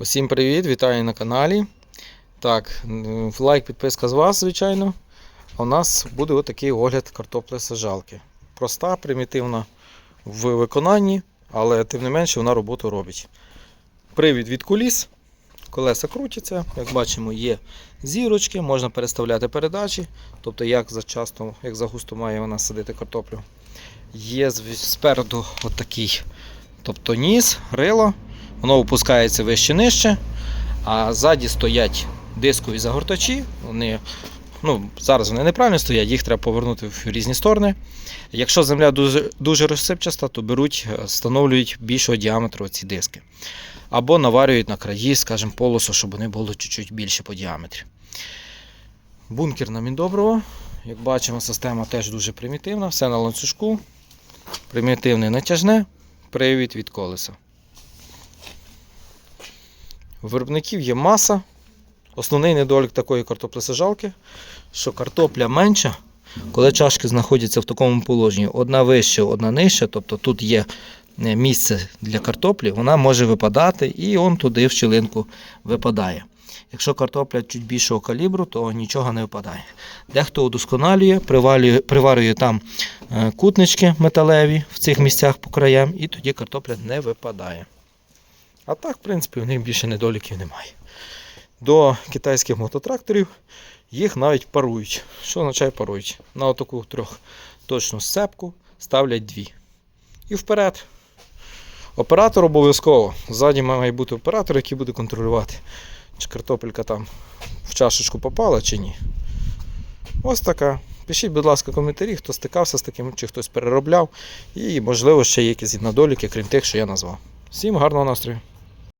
Усім привіт, вітаю на каналі. Так, лайк, підписка з вас, звичайно. У нас буде отакий огляд картопли сажалки. Проста, примітивна в виконанні, але тим не менше вона роботу робить. Привід від куліс. Колеса крутяться, як бачимо, є зірочки, можна переставляти передачі, тобто як за часто, як за густо має вона садити картоплю. Є спереду отакий, тобто ніс, рило, воно опускається вище нижче, а ззаді стоять дискові загортачі. Вони, ну, зараз вони неправильно стоять, їх треба повернути в різні сторони. Якщо земля дуже, дуже розсипчаста, то беруть, е, встановлюють більшого діаметру ці диски. Або наварюють на краї, скажімо, полосу, щоб вони були чуть-чуть більше по діаметрі. Бункер на Міндоброво. Як бачимо, система теж дуже примітивна, все на ланцюжку. Примітивне натяжне, привід від колеса. У виробників є маса. Основний недолік такої картоплесажалки, що картопля менша, коли чашки знаходяться в такому положенні, одна вища, одна нижча, тобто тут є е, місце для картоплі, вона може випадати і он туди в щілинку випадає. Якщо картопля чуть більшого калібру, то нічого не випадає. Дехто удосконалює, привалює, приварює там е, кутнички металеві в цих місцях по краям, і тоді картопля не випадає. А так, в принципі, в них більше недоліків немає. До китайських мототракторів їх навіть парують. Що означає парують? На таку трьохточну сцепку ставлять дві. І вперед. Оператор обов'язково. Ззаді має бути оператор, який буде контролювати, чи картопелька там в чашечку попала чи ні. Ось така. Пишіть, будь ласка, коментарі, хто стикався з таким, чи хтось переробляв. І, можливо, ще є якісь недоліки, крім тих, що я назвав. Всім гарного настрою!